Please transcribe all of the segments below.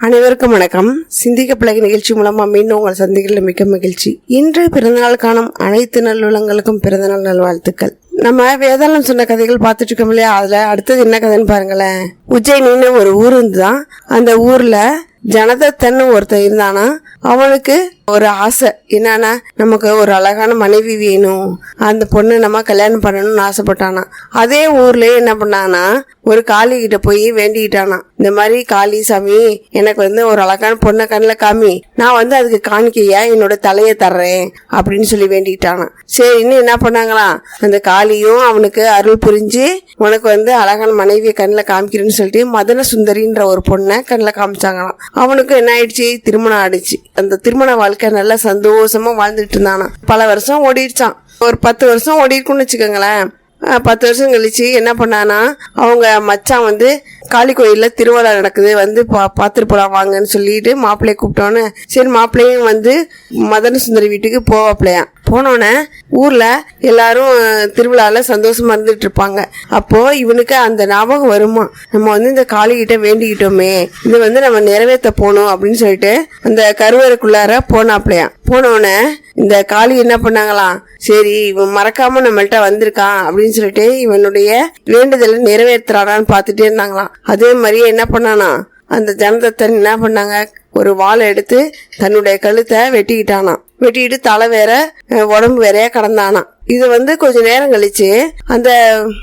அனைவருக்கும் வணக்கம். சிந்திக்க பிள்ளைகள் நிகழ்ச்சி மூலமா மீண்டும் உங்கள் சந்திகளில் மிக்க மகிழ்ச்சி. இன்று பிறந்தநாள் காணும் அனைத்து நல்லுள்ளங்களுக்கும் பிறந்தநாள் நல்வாழ்த்துக்கள். நம்ம வேதாளம் சொன்ன கதைகள் பார்த்துட்டு இருக்கோம் இல்லையா? அதில் அடுத்தது என்ன கதைன்னு பாருங்களேன். உஜ்ஜயினின்னு ஒரு ஊர் இருந்துதான். அந்த ஊரில் ஜனதத்தன் ஒருத்தன் இருந்தானா? அவனுக்கு ஒரு ஆசை. என்னன்னா நமக்கு ஒரு அழகான மனைவி வேணும். அந்த பொண்ணு நம்ம கல்யாணம் பண்ணணும்னு ஆசைப்பட்டானா. அதே ஊர்ல என்ன பண்ணானா ஒரு காளி கிட்ட போய் வேண்டிக்கிட்டானா. இந்த மாதிரி காளி சாமி எனக்கு வந்து ஒரு அழகான பொண்ணை கண்ணில் காமி. நான் வந்து அதுக்கு காணிக்கையா என்னோட தலையை தர்றேன் அப்படின்னு சொல்லி வேண்டிக்கிட்டானா. சரின்னு என்ன பண்ணாங்களாம் அந்த காளியும் அவனுக்கு அருள் புரிஞ்சு உனக்கு வந்து அழகான மனைவியை கண்ணில் காமிக்கிறேன்னு சொல்லிட்டு மதன சுந்தரின்ற ஒரு பொண்ணை கண்ணில் காமிச்சாங்களாம். அவனுக்கு என்ன ஆயிடுச்சு? திருமணம் ஆயிடுச்சு. அந்த திருமண வாழ்க்கை நல்லா சந்தோஷமா வாழ்ந்துட்டு இருந்தானா. பல வருஷம் ஓடிடுச்சான் ஒரு பத்து வருஷம் ஓடி இருக்குன்னு வச்சுக்கோங்களேன் பத்து வருஷம் கழிச்சு என்ன பண்ணானா அவங்க மச்சான் வந்து காளி கோயிலில் திருவிழா நடக்குது. வந்து பா பார்த்துட்டு போகலாம் வாங்கன்னு சொல்லிட்டு மாப்பிள்ளையை கூப்பிட்டோன்னு சரி மாப்பிள்ளையும் வந்து மதன சுந்தரி வீட்டுக்கு போவாப்பிள்ளையா போனோடனே ஊரில் எல்லாரும் திருவிழாவில் சந்தோஷமாக இருந்துட்டு இருப்பாங்க அப்போது இவனுக்கு அந்த ஞாபகம் வருமா? நம்ம வந்து இந்த காளிகிட்ட வேண்டிக்கிட்டோமே. இது வந்து நம்ம நிறைவேற்ற போகணும் அப்படின்னு சொல்லிட்டு அந்த கருவறைக்குள்ளார போனாப்லையா. போனோடனே இந்த காளி என்ன பண்ணாங்களாம்? சரி இவன் மறக்காம நம்மள்கிட்ட வந்திருக்கான் அப்படின்னு சொல்லிட்டு இவனுடைய வேண்டுதலை நிறைவேற்றுறானான்னு பார்த்துட்டே இருந்தாங்களாம். அதே மாதிரியே என்ன பண்ணானா அந்த ஜனதத்தன் என்ன பண்ணாங்க? ஒரு வாழை எடுத்து தன்னுடைய கழுத்தை வெட்டிக்கிட்டானாம் வெட்டிக்கிட்டு தலை வேற உடம்பு வேறையா கடந்தானாம் இது வந்து கொஞ்ச நேரம் கழிச்சு அந்த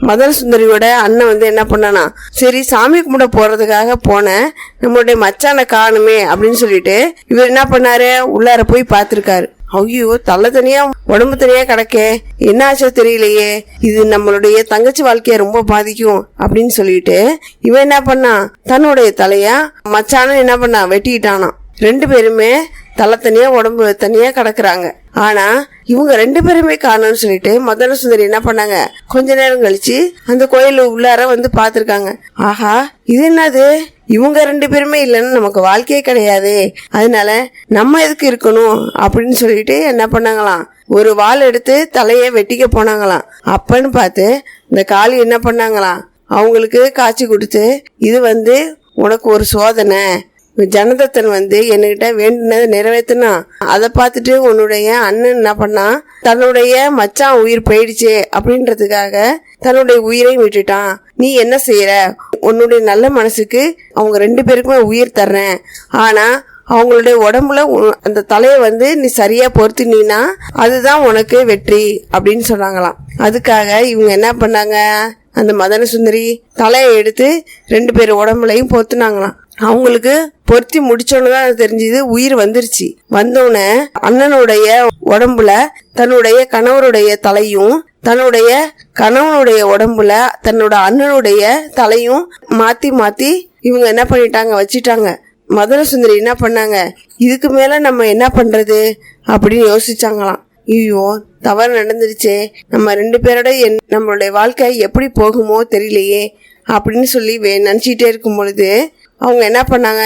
மதன சுந்தரியோட அண்ணன் வந்து என்ன பண்ணானா சரி சாமி கும்பிட போறதுக்காக போனேன் நம்மளுடைய மச்சானை காணுமே அப்படின்னு சொல்லிட்டு இவர் என்ன பண்ணாரு? உள்ளார போய் பார்த்துருக்காரு. ஐயோ தலை தனியா உடம்பு தனியா கிடக்கே. என்ன ஆச்சோ தெரியலையே. இது நம்மளுடைய தங்கச்சி வாழ்க்கைய ரொம்ப பாதிக்கும் அப்படின்னு சொல்லிட்டு இவன் என்ன பண்ணான் தன்னுடைய தலையா மச்சானும் என்ன பண்ணான் வெட்டிக்கிட்டானாம் ரெண்டு பேருமே தலை தனியா உடம்பு தனியா கிடக்குறாங்க. ஆனா இவங்க ரெண்டு பேருமே காரணம்னு சொல்லிட்டு மதன சுந்தரி என்ன பண்ணாங்க? கொஞ்ச நேரம் கழிச்சு அந்த கோயில் உள்ளார வந்து பார்த்துருக்காங்க. ஆஹா இது என்னது? இவங்க ரெண்டு பேருமே இல்லைன்னு நமக்கு வாழ்க்கையே கிடையாது. அதனால நம்ம எதுக்கு இருக்கணும் அப்படின்னு சொல்லிட்டு என்ன பண்ணாங்களாம்? ஒரு வால் எடுத்து தலையை வெட்டிக்க போனாங்களாம். அப்பன்னு பார்த்து இந்த காளி என்ன பண்ணாங்களாம்? அவங்களுக்கு காய்ச்சி கொடுத்து இது வந்து உனக்கு ஒரு சோதனை. ஜனதத்தன் வந்து என்கிட்ட வேண்டினதை நிறைவேற்றினான் அதை பார்த்துட்டு உன்னுடைய அண்ணன் என்ன பண்ணான் தன்னுடைய மச்சான் உயிர் போயிடுச்சு அப்படின்றதுக்காக தன்னுடைய உயிரையும் விட்டுட்டான். நீ என்ன செய்யற? உன்னுடைய நல்ல மனசுக்கு அவங்க ரெண்டு பேருக்குமே உயிர் தர்றேன். ஆனா அவங்களுடைய உடம்புல உ- அந்த தலையை வந்து நீ சரியா பொறுத்துனீன்னா அதுதான் உனக்கு வெற்றி அப்படின்னு சொன்னாங்களாம். அதுக்காக இவங்க என்ன பண்ணாங்க? அந்த மதன சுந்தரி தலையை எடுத்து ரெண்டு பேர் உடம்புலையும் பொத்துனாங்களாம். அவங்களுக்கு பொருத்தி முடிச்சோன்னு தான் தெரிஞ்சது. உயிர் வந்துருச்சு. வந்தோடனே அண்ணனுடைய உடம்புல தன்னுடைய கணவருடைய தலையும் தன்னுடைய கணவனுடைய உடம்புல தன்னோட அண்ணனுடைய தலையும் மாத்தி மாத்தி இவங்க என்ன பண்ணிட்டாங்க? வச்சிட்டாங்க. மதுர சுந்தரி என்ன பண்ணாங்க? இதுக்கு மேல நம்ம என்ன பண்றது? அப்படின்னு யோசிச்சாங்களாம். ஐயோ தவறு நடந்துருச்சே. நம்ம ரெண்டு பேரோட என் நம்மளுடைய வாழ்க்கை எப்படி போகுமோ தெரியலையே அப்படின்னு சொல்லி வே- நினைச்சிட்டே இருக்கும் பொழுது அவங்க என்ன பண்ணாங்க?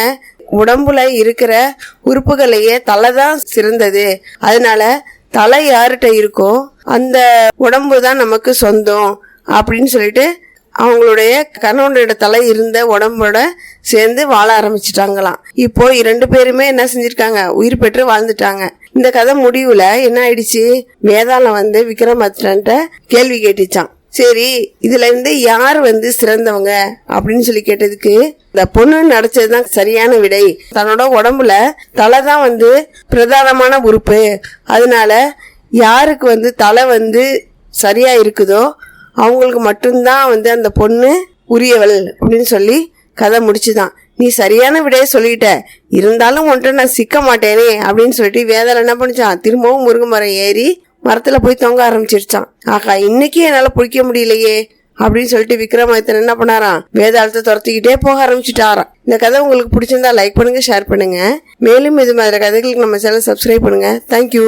உடம்புல இருக்கிற உறுப்புகளையே தலை தான் சிறந்தது. அதனால தலை யார்கிட்ட இருக்கோ அந்த உடம்பு தான் நமக்கு சொந்தம் அப்படின்னு சொல்லிட்டு அவங்களுடைய கணவனோட தலை இருந்த உடம்போட சேர்ந்து வாழ ஆரம்பிச்சிட்டாங்களாம். இப்போ இரண்டு பேருமே என்ன செஞ்சிருக்காங்க? உயிர் பெற்று வாழ்ந்துட்டாங்க. இந்த கதை முடிவுல என்ன ஆயிடுச்சு? வேதாளம் வந்து விக்ரமாதித்தன்ட்ட கேள்வி கேட்டுச்சான் சரி இதுல இருந்து யார் வந்து சிறந்தவங்க அப்படின்னு சொல்லி கேட்டதுக்கு இந்த பொண்ணு நடிச்சதுதான் சரியான விடை. தன்னோட உடம்புல தலை தான் வந்து பிரதானமான உறுப்பு. அதனால யாருக்கு வந்து தலை வந்து சரியா இருக்குதோ அவங்களுக்கு மட்டும்தான் வந்து அந்த பொண்ணு உரியவள் அப்படின்னு சொல்லி கதை முடிச்சுதான். நீ சரியான விடையை சொல்லிட்ட. இருந்தாலும் உன்கிட்ட நான் சிக்க மாட்டேனே அப்படின்னு சொல்லிட்டு வேதலை என்ன பண்ணிச்சான்? திரும்பவும் முருங்கை மரம் ஏறி மரத்துல போய் தொங்க ஆரம்பிச்சிருச்சான். ஆகா இன்னைக்கு என்னால பிடிக்க முடியலையே அப்படின்னு சொல்லிட்டு விக்ரமாதித்தன் என்ன பண்ணாராம்? வேதாளத்தை துரத்திக்கிட்டே போக ஆரம்பிச்சுட்டாராம். இந்த கதை உங்களுக்கு பிடிச்சிருந்தா லைக் பண்ணுங்க ஷேர் பண்ணுங்க. மேலும் இது மாதிரி கதைகளுக்கு நம்ம சேனல் சப்ஸ்கிரைப் பண்ணுங்க. தேங்க்யூ